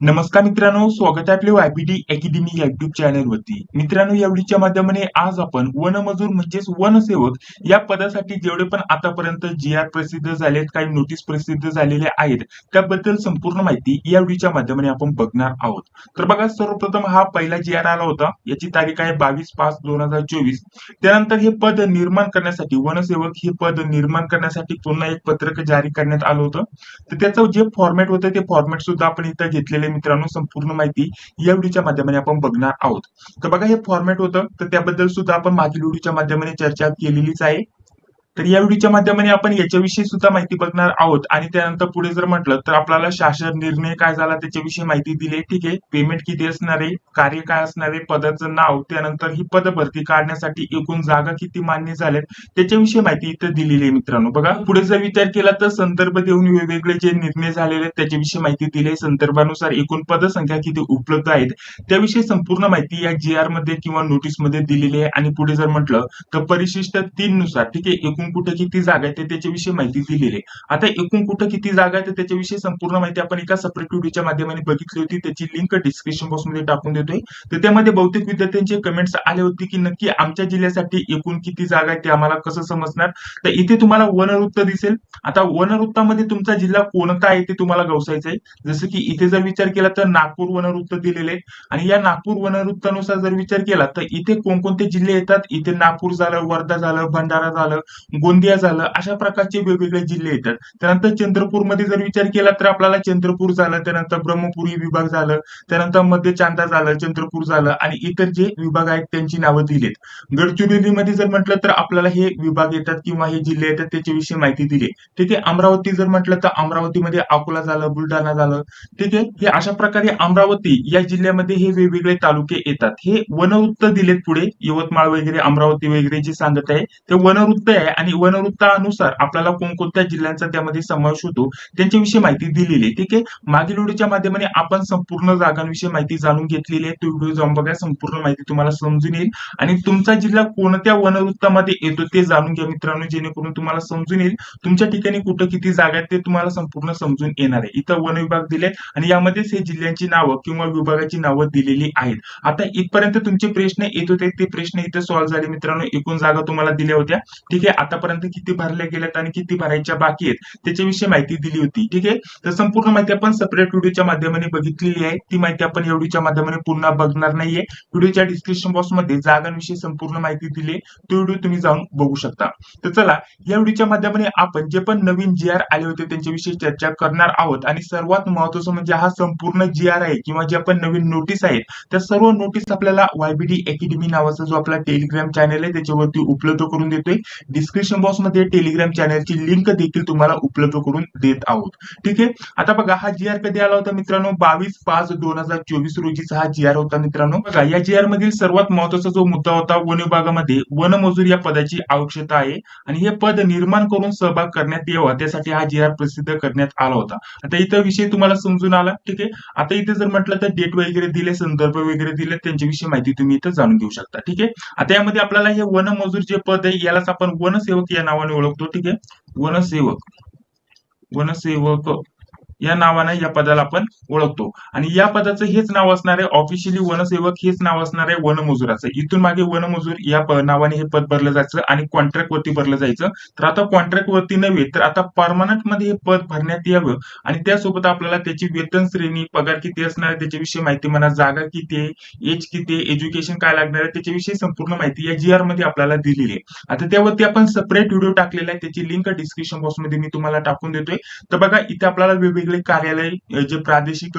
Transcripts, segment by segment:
नमस्कार मित्रांनो स्वागत आहे आपल्या वायपीडी अकॅडमी या युट्यूब चॅनल वरती. मित्रांनो यावेळीच्या माध्यमाने आज आपण वनमजूर म्हणजेच वनसेवक या पदासाठी जेवढे पण आतापर्यंत जी आर प्रसिद्ध झालेत काही नोटीस प्रसिद्ध झालेल्या आहेत त्याबद्दल संपूर्ण माहिती यावेळीच्या माध्यमाने आपण बघणार आहोत. तर बघा सर्वप्रथम हा पहिला जी आर आला होता. याची तारीख आहे बावीस पाच दोन हजार चोवीस. त्यानंतर हे पद निर्माण करण्यासाठी वनसेवक हे पद निर्माण करण्यासाठी पुन्हा एक पत्रक जारी करण्यात आलं होतं. तर त्याचं जे फॉर्मॅट होतं ते फॉर्मॅट सुद्धा आपण इथं घेतलेलं मित्रांनो संपूर्ण माहिती या व्हिडिओच्या माध्यमाने आपण बघणार आहोत. तर बघा हे फॉर्मॅट होतं. तर त्याबद्दल सुद्धा आपण मागील व्हिडिओच्या माध्यमाने चर्चा केलेलीच आहे. तर या व्हिडिओच्या माध्यमाने आपण याच्याविषयी सुद्धा माहिती बघणार आहोत. आणि त्यानंतर पुढे जर म्हटलं तर आपल्याला शासन निर्णय काय झाला त्याच्याविषयी माहिती दिली. ठीक आहे. पेमेंट किती असणार आहे? कार्य काय असणार आहे? पदाचं नाव त्यानंतर ही पद भरती काढण्यासाठी एकूण जागा किती मान्य झाल्यात? त्याच्याविषयी माहिती इथं दिलेली आहे मित्रांनो. बघा पुढे जर विचार केला तर संदर्भ देऊन वेगवेगळे जे निर्णय झालेले आहेत त्याच्याविषयी माहिती दिली आहे. संदर्भानुसार एकूण पदसंख्या किती उपलब्ध आहेत त्याविषयी संपूर्ण माहिती या जी आरमध्ये किंवा नोटीसमध्ये दिलेली आहे. आणि पुढे जर म्हटलं तर परिशिष्ट तीन नुसार ठीक आहे एकूण कुठं किती जागा आहेत त्याच्याविषयी माहिती दिलेली आहे. आता एकूण कुठं किती जागा आहेत त्याच्याविषयी संपूर्ण माहिती आपण एका सेपरेट व्हिडिओच्या माध्यमाने बघितली होती. त्याची लिंक डिस्क्रिप्शन बॉक्समध्ये टाकून देतोय. तर त्यामध्ये बहुतेक विद्यार्थ्यांचे कमेंट्स आले होते की नक्की आमच्या जिल्ह्यासाठी एकूण किती जागा आहेत ते आम्हाला कसं समजणार? तर इथे तुम्हाला वनवृत्त दिसेल. आता वनवृत्तामध्ये तुमचा जिल्हा कोणता आहे ते तुम्हाला गवसायचं आहे. जसं की इथे जर विचार केला तर नागपूर वनवृत्त दिलेले आणि या नागपूर वनवृत्तानुसार जर विचार केला तर इथे कोणकोणते जिल्हे येतात? इथे नागपूर झालं वर्धा झालं भंडारा झालं गोंदिया झालं अशा प्रकारचे वेगवेगळे जिल्हे येतात. त्यानंतर चंद्रपूरमध्ये जर विचार केला तर आपल्याला चंद्रपूर झालं त्यानंतर ब्रह्मपुरी विभाग झालं त्यानंतर मध्य चांदा झालं चंद्रपूर झालं आणि इतर जे विभाग आहेत त्यांची नावं दिलीत. गडचिरोलीमध्ये जर म्हटलं तर आपल्याला हे विभाग येतात किंवा हे जिल्हे येतात त्याच्याविषयी माहिती दिली ठीक आहे अमरावती जर म्हटलं तर अमरावतीमध्ये अकोला झालं बुलढाणा झालं. ठीक आहे हे अशा प्रकारे अमरावती या जिल्ह्यामध्ये हे वेगवेगळे तालुके येतात. हे वनवृत्त दिलेत पुढे यवतमाळ वगैरे अमरावती वगैरे जे सांगत आहे ते वनवृत्त आहे आणि आणि वनवृत्तानुसार आपल्याला कोणकोणत्या जिल्ह्यांचा त्यामध्ये समावेश होतो त्यांच्याविषयी माहिती दिलेली आहे. ठीक आहे? मागील व्हिडिओच्या माध्यमाने आपण संपूर्ण जागांविषयी माहिती जाणून घेतलेली आहे. तो व्हिडिओ जाऊन बघा संपूर्ण माहिती तुम्हाला समजून येईल. आणि तुमचा जिल्हा कोणत्या वनवृत्तामध्ये येतो ते जाणून घ्या मित्रांनो जेणेकरून तुम्हाला समजून येईल. तुमच्या ठिकाणी कुठं किती जागा आहेत ते तुम्हाला संपूर्ण समजून येणार आहे. इथं वन विभाग दिले आणि यामध्येच हे जिल्ह्यांची नावं किंवा विभागाची नावं दिलेली आहेत. आता इथपर्यंत तुमचे प्रश्न येत होते ते प्रश्न इथे सॉल्व्ह झाले मित्रांनो. एकूण जागा तुम्हाला दिल्या होत्या. ठीक आहे? आता आतापर्यंत किती भरल्या गेल्यात आणि किती भरायच्या बाकी आहेत त्याच्याविषयी माहिती दिली होती. ठीक आहे? तर संपूर्ण माहिती आपण सेपरेट व्हिडिओच्या माध्यमाने बघितलेली आहे. ती माहिती आपण या व्हिडिओच्या माध्यमाने पुन्हा बघणार नाहीये. व्हिडिओच्या डिस्क्रिप्शन बॉक्समध्ये जागांविषयी संपूर्ण माहिती दिली आहे. तो व्हिडिओ तुम्ही जाऊन बघू शकता. तर चला या व्हिडिओच्या माध्यमाने आपण जे पण नवीन जी आर आले होते त्यांच्याविषयी चर्चा करणार आहोत आणि सर्वात महत्वाचं म्हणजे हा संपूर्ण जी आर आहे किंवा जे पण नवीन नोटीस आहेत त्या सर्व नोटीस आपल्याला वायबीडी अकॅडमी नावाचा जो आपला टेलिग्राम चॅनल आहे त्याच्यावरती उपलब्ध करून देतोय. डिस्क्रिप्शन बॉक्समध्ये टेलिग्राम चॅनलची लिंक देखील तुम्हाला उपलब्ध करून देत आहोत. ठीक आहे? आता बघा हा जी आर कधी आला होता मित्रांनो? बावीस पाच दोन हजार चोवीस रोजीचा हा जी आर होता मित्रांनो. बघा या जी आर मधील सर्वात महत्त्वाचा जो मुद्दा होता वन विभागामध्ये वनमजूर या पदाची आवश्यकता आहे आणि हे पद निर्माण करून सहभाग करण्यात यावा त्यासाठी हा जी आर प्रसिद्ध करण्यात आला होता. आता इथं विषय तुम्हाला समजून आला ठीक आहे? आता इथे जर म्हटलं तर डेट वगैरे दिले संदर्भ वगैरे दिले त्यांच्याविषयी माहिती तुम्ही इथं जाणून घेऊ शकता ठीक आहे? आता यामध्ये आपल्याला हे वनमजूर जे पद आहे यालाच आपण वन वनसेवक या नावाने ओळखतो ठीक आहे? वनसेवक. वनसेवक या नावाने या पदाला आपण ओळखतो. आणि या पदाचं हेच नाव असणार आहे ऑफिशियली वनसेवक हेच नाव असणार आहे वनमजुराचं. इथून मागे वनमजूर या नावाने हे पद भरलं जायचं आणि कॉन्ट्रॅक्ट वरती भरलं जायचं. तर आता कॉन्ट्रॅक्ट वरती नव्हे तर आता परमनंटमध्ये हे पद भरण्यात यावं. आणि त्यासोबत आपल्याला त्याची वेतन श्रेणी पगार किती असणार आहे त्याच्याविषयी माहिती म्हणा जागा किती आहे एज किती आहे एज्युकेशन काय लागणार आहे त्याच्याविषयी संपूर्ण माहिती या जी आरमध्ये आपल्याला दिलेली आहे. आता त्यावरती आपण सेपरेट व्हिडिओ टाकलेला आहे. त्याची लिंक डिस्क्रिप्शन बॉक्समध्ये मी तुम्हाला टाकून देतोय. तर बघा इथे आपल्याला वेगवेगळे कार्यालय जे प्रादेशिक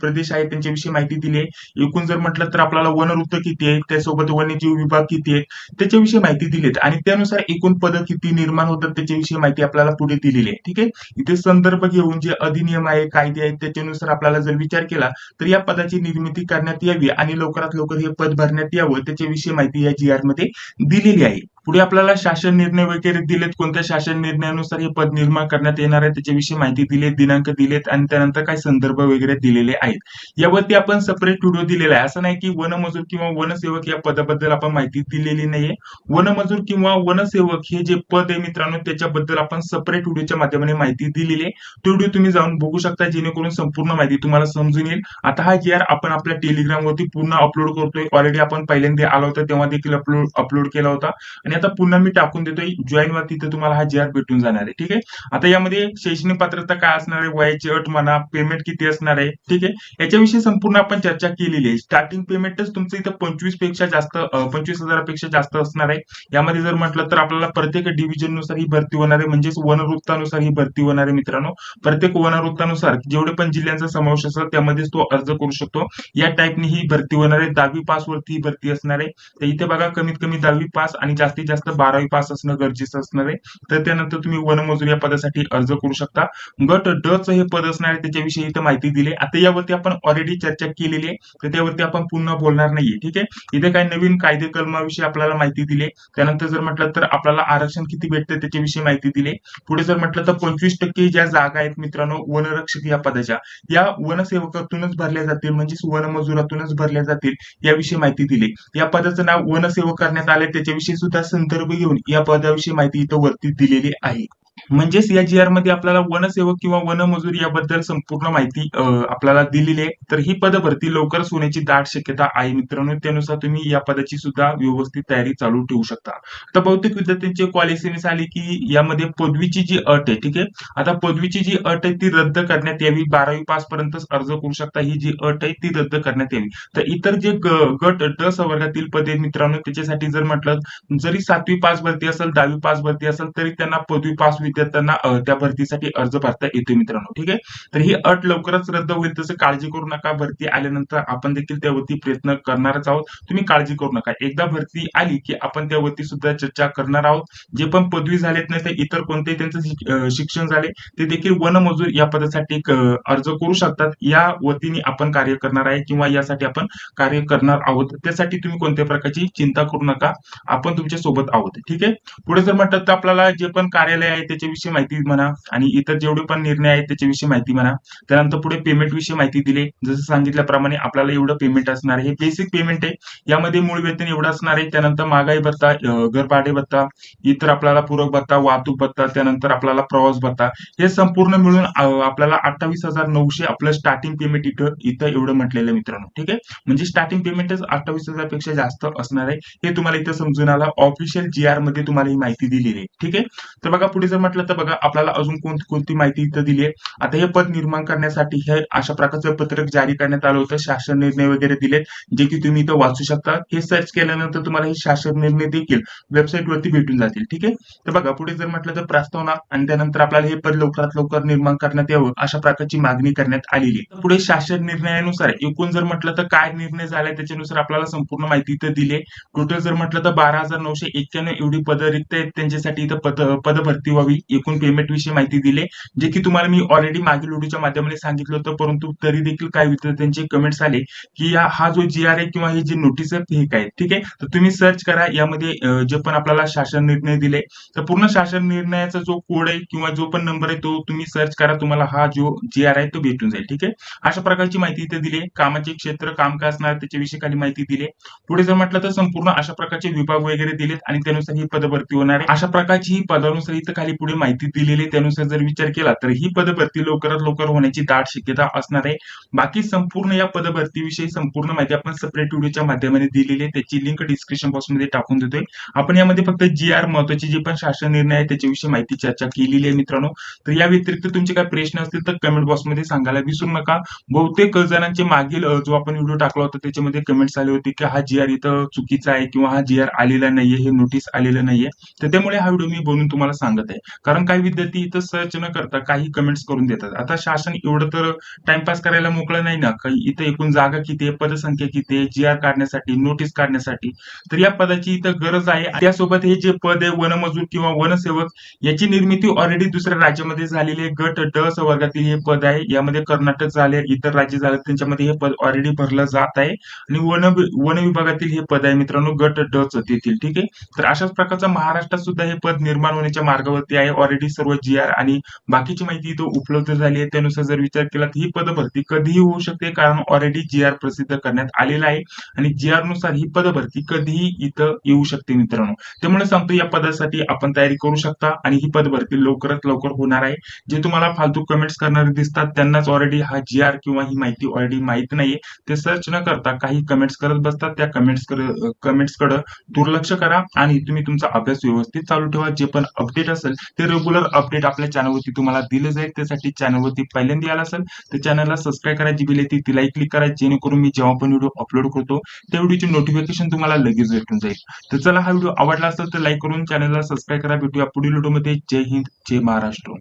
प्रदेश आहेत त्यांच्याविषयी माहिती दिली आहे. एकूण जर म्हटलं तर आपल्याला वनवृत्त किती आहे त्यासोबत वन्यजीव विभाग किती आहेत त्याच्याविषयी माहिती दिली आहे. आणि त्यानुसार एकूण पद किती निर्माण होतात त्याच्याविषयी माहिती आपल्याला पुढे दिलेली आहे. ठीक आहे? इथे संदर्भ घेऊन जे अधिनियम आहे कायदे आहेत त्याच्यानुसार आपल्याला जर विचार केला तर या पदाची निर्मिती करण्यात यावी आणि लवकरात लवकर हे पद भरण्यात यावं त्याच्याविषयी माहिती या जी आरमध्ये दिलेली आहे. पुढे आपल्याला शासन निर्णय वगैरे दिलेत कोणत्या शासन निर्णयानुसार हे पद निर्माण करण्यात येणार आहे त्याच्याविषयी माहिती दिली दिनांक दिलेत आणि त्यानंतर काही संदर्भ वगैरे दिलेले आहेत. यावरती आपण सेपरेट व्हिडिओ दिलेला आहे. असं नाही की वनमजूर किंवा वनसेवक या पदाबद्दल आपण माहिती दिलेली नाहीये. वनमजूर किंवा वनसेवक हे जे पद आहे मित्रांनो त्याच्याबद्दल आपण सेपरेट व्हिडिओच्या माध्यमाने माहिती दिलेली आहे. तो व्हिडिओ तुम्ही जाऊन बघू शकता जेणेकरून संपूर्ण माहिती तुम्हाला समजून येईल. आता हा जी आपण आपल्या टेलिग्राम वरती पूर्ण अपलोड करतोय. ऑलरेडी आपण पहिल्यांदा आला होता तेव्हा देखील अपलोड अपलोड केला होता. आणि आता पुन्हा मी टाकून देतोय. जॉईन वर तिथे तुम्हाला हा जी आर भेटून जाणार आहे ठीक आहे? आता यामध्ये शैक्षणिक पात्रता काय असणार आहे? वयाची अट म्हणा पेमेंट किती असणार आहे ठीक आहे? याच्याविषयी संपूर्ण आपण चर्चा केलेली आहे. स्टार्टिंग पेमेंटच तुमचं इथं पंचवीसपेक्षा जास्त पंचवीस हजारापेक्षा जास्त असणार आहे. यामध्ये जर म्हटलं तर आपल्याला प्रत्येक डिव्हिजननुसार ही भरती होणार आहे. म्हणजेच वनवृत्तानुसार ही भरती होणार आहे मित्रांनो. प्रत्येक वनवृत्तानुसार जेवढे पण जिल्ह्यांचा समावेश असेल त्यामध्येच तो अर्ज करू शकतो. या टाईपनी ही भरती होणार आहे. दहावी पास वरती ही भरती असणार आहे. तर इथे बघा कमीत कमी दहावी पास आणि जास्तीत जास्त बारावी पास असणं गरजेचं असणार आहे तर त्यानंतर तुम्ही वनमजूर या पदासाठी अर्ज करू शकता. गट ड च हे पद असणार आहे त्याच्याविषयी इथं माहिती दिली आता यावरती आपण ऑलरेडी चर्चा केलेली आहे तर त्यावरती आपण पुन्हा बोलणार नाहीये ठीक आहे? इथे काही नवीन कायदे कलमाविषयी आपल्याला माहिती दिली त्यानंतर जर म्हटलं तर आपल्याला आरक्षण किती भेटतं त्याच्याविषयी माहिती दिली पुढे जर म्हटलं तर पंचवीस टक्के ज्या जागा आहेत मित्रांनो वनरक्षक या पदाच्या या वनसेवकातूनच भरल्या जातील म्हणजेच वनमजुरातूनच भरल्या जातील याविषयी माहिती दिली या पदाचं नाव वनसेवक करण्यात आले त्याच्याविषयी सुद्धा संदर्भ घेऊन या पदाविषयी माहिती इथं वरती दिलेली आहे. म्हणजेच या जी आरमध्ये आपल्याला वनसेवक किंवा वनमजूर याबद्दल संपूर्ण माहिती आपल्याला दिलेली आहे. तर ही पद भरती लवकरच होण्याची दाट शक्यता आहे मित्रांनो. त्यानुसार तुम्ही या पदाची सुद्धा व्यवस्थित तयारी चालू ठेवू शकता. आता बहुतेक विद्यार्थ्यांची क्वालिफिकेशन आली की यामध्ये पदवीची जी अट आहे ठीक आहे? आता पदवीची जी अट आहे ती रद्द करण्यात यावी. बारावी पास पर्यंतच अर्ज करू शकता. ही जी अट आहे ती रद्द करण्यात यावी. तर इतर जे गट ड संवर्गातील पदे मित्रांनो त्याच्यासाठी जर म्हटलं जरी सातवी पास भरती असेल दहावी पास भरती असेल तरी त्यांना पदवी पास विद्यार्थ्यांना त्या भरतीसाठी अर्ज भरता येतो मित्रांनो ठीक आहे? तर ही अट लवकरच रद्द होईल तसं काळजी करू नका. भरती आल्यानंतर आपण देखील त्यावरती प्रयत्न करणारच आहोत. तुम्ही काळजी करू नका. एकदा भरती आली की आपण त्यावरती सुद्धा चर्चा करणार आहोत. जे पण पदवी झालेत नाही तर इतर कोणतेही त्यांचं शिक्षण झाले ते देखील वनमजूर या पदासाठी अर्ज करू शकतात. या वतीने आपण कार्य करणार आहे किंवा यासाठी आपण कार्य करणार आहोत. त्यासाठी तुम्ही कोणत्या प्रकारची चिंता करू नका. आपण तुमच्यासोबत आहोत ठीक आहे? पुढे जर म्हटलं तर आपल्याला जे पण कार्यालय आहे त्याच्याविषयी माहिती म्हणा आणि इतर जेवढे पण निर्णय आहेत त्याच्याविषयी माहिती म्हणा. त्यानंतर पुढे पेमेंट विषयी माहिती दिली. जसं सांगितल्याप्रमाणे आपल्याला एवढं पेमेंट असणार आहे. हे बेसिक पेमेंट आहे. यामध्ये मूळ वेतन एवढं असणार आहे. त्यानंतर महागाई भत्ता अं, घर भाडे भत्ता इतर आपल्याला पूरक भत्ता वाहतूक भत्ता त्यानंतर आपल्याला प्रवास भत्ता. हे संपूर्ण मिळून आपल्याला अठ्ठावीस हजार नऊशे आपलं स्टार्टिंग पेमेंट इथं इथं एवढं म्हटलेलं आहे मित्रांनो. ठीक आहे? म्हणजे स्टार्टिंग पेमेंटच अठ्ठावीस हजारपेक्षा जास्त असणार आहे. हे तुम्हाला इथं समजून आलं. ऑफिशियल जी आरमध्ये तुम्हाला ही माहिती दिलेली आहे. ठीक आहे? तर बघा पुढे जर म्हटलं तर बघा आपल्याला अजून कोण कोणती माहिती इथं दिली आहे? आता हे पद निर्माण करण्यासाठी हे अशा प्रकारचं पत्रक जारी करण्यात आलं होतं शासन निर्णय वगैरे दिलेत जे की तुम्ही इथं वाचू शकता. हे सर्च केल्यानंतर तुम्हाला हे शासन निर्णय देखील वेबसाईट वरती भेटून जातील ठीक आहे? तर बघा पुढे जर म्हटलं तर प्रस्तावना आणि त्यानंतर आपल्याला हे पद लवकरात लवकर निर्माण करण्यात यावं अशा प्रकारची मागणी करण्यात आलेली आहे. पुढे शासन निर्णयानुसार एकूण जर म्हटलं तर काय निर्णय झालाय त्याच्यानुसार आपल्याला संपूर्ण माहिती इथं दिली टोटल जर म्हटलं तर बारा हजार नऊशे एक्क्याण्णव एवढी पद रिक्त आहेत त्यांच्यासाठी इथं पद पद भरती व्हावी. एकूण पेमेंट विषयी माहिती दिली जे की तुम्हाला मी ऑलरेडी मागील व्हिडिओच्या माध्यमाने सांगितलं होतं परंतु तरी देखील काही विद्यार्थ्यांचे कमेंट्स आले की हा जो जी आर आहे किंवा हे जे नोटीस आहे हे काय ठीक आहे? तर तुम्ही सर्च करा यामध्ये जे पण आपल्याला शासन निर्णय दिले तर पूर्ण शासन निर्णयाचा जो कोड आहे किंवा जो पण नंबर आहे तो तुम्ही सर्च करा तुम्हाला हा जो जी आर आहे तो भेटून जाईल ठीक आहे? अशा प्रकारची माहिती इथे दिली आहे कामाचे क्षेत्र काम काय असणार त्याच्याविषयी खाली माहिती दिली. पुढे जर म्हटलं तर संपूर्ण अशा प्रकारचे विभाग वगैरे दिलेत आणि त्यानुसार ही पदभरती होणार आहे. अशा प्रकारची ही पदानुसार इथं खाली पुढे माहिती दिलेली आहे त्यानुसार जर विचार केला तर ही पदभरती लवकरात लवकर होण्याची दाट शक्यता असणार आहे. बाकी संपूर्ण या पदभरतीविषयी संपूर्ण माहिती आपण सेपरेट व्हिडिओच्या माध्यमाने दिलेली आहे. त्याची लिंक डिस्क्रिप्शन बॉक्समध्ये टाकून देतोय. आपण यामध्ये फक्त जी आर महत्त्वाचे जे पण शासन निर्णय आहे त्याच्याविषयी माहिती चर्चा केलेली आहे मित्रांनो. तर या व्यतिरिक्त तुमचे काय प्रश्न असतील तर कमेंट बॉक्समध्ये सांगायला विसरू नका. बहुतेक जणांचे मागील जो आपण व्हिडिओ टाकला होता त्याच्यामध्ये कमेंट्स आले होते की हा जी आर इथं चुकीचा आहे किंवा हा जी आर आलेला नाहीये हे नोटीस आलेलं नाहीये. तर त्यामुळे हा व्हिडिओ मी बनवून तुम्हाला सांगत आहे. कारण काही विद्यार्थी इथं सर्च न करता काही कमेंट्स करून देतात. आता शासन एवढं तर टाइमपास करायला मोकळं नाही ना. काही इथं एकूण जागा किती आहे पदसंख्या किती आहे जी आर काढण्यासाठी नोटीस काढण्यासाठी तर या पदाची इथं गरज आहे. त्यासोबत हे जे पद आहे वनमजूर किंवा वनसेवक याची निर्मिती ऑलरेडी दुसऱ्या राज्यामध्ये झालेली आहे. गट ड स वर्गातील हे पद आहे. यामध्ये कर्नाटक झाले इतर राज्य झाले त्यांच्यामध्ये हे पद ऑलरेडी भरलं जात आहे. आणि वन वन विभागातील हे पद आहे मित्रांनो गट ड च तेथील. ठीक आहे? तर अशाच प्रकारचं महाराष्ट्रात सुद्धा हे पद निर्माण होण्याच्या मार्गावरती आहे. ऑलरेडी सर्व जी आर आणि बाकीची माहिती इथं उपलब्ध झाली आहे त्यानुसार जर विचार केला तर ही पदभरती कधीही होऊ शकते कारण ऑलरेडी जी आर प्रसिद्ध करण्यात आलेला आहे आणि जी आरनुसार ही पदभरती कधीही इथं येऊ शकते मित्रांनो. त्यामुळे सांगतो या पदासाठी आपण तयारी करू शकता आणि ही पदभरती लवकरात लवकर होणार आहे. जे तुम्हाला फालतू कमेंट्स करणारे दिसतात त्यांनाच ऑलरेडी हा जी आर किंवा ही माहिती ऑलरेडी माहीत नाहीये. ते सर्च न करता काही कमेंट्स करत बसतात. त्या कमेंट्स कमेंट्सकडे दुर्लक्ष करा आणि तुम्ही तुमचा अभ्यास व्यवस्थित चालू ठेवा. जे पण अपडेट असेल ते रेग्युलर अपडेट आपल्या चॅनलवरती तुम्हाला दिलं जाईल त्यासाठी चॅनलवरती पहिल्यांदा आला असेल तर चॅनलला सबस्क्राईब करायची जी बिल येते. तिलाही क्लिक करा जेणेकरून मी जेव्हा पण व्हिडिओ अपलोड करतो त्या व्हिडिओची नोटिफिकेशन तुम्हाला लगेच भेटून जाईल. तर चला हा व्हिडिओ आवडला असेल तर लाईक करून चॅनलला सबस्क्राईब करा. भेटूया पुढील व्हिडिओमध्ये जय हिंद जय महाराष्ट्र.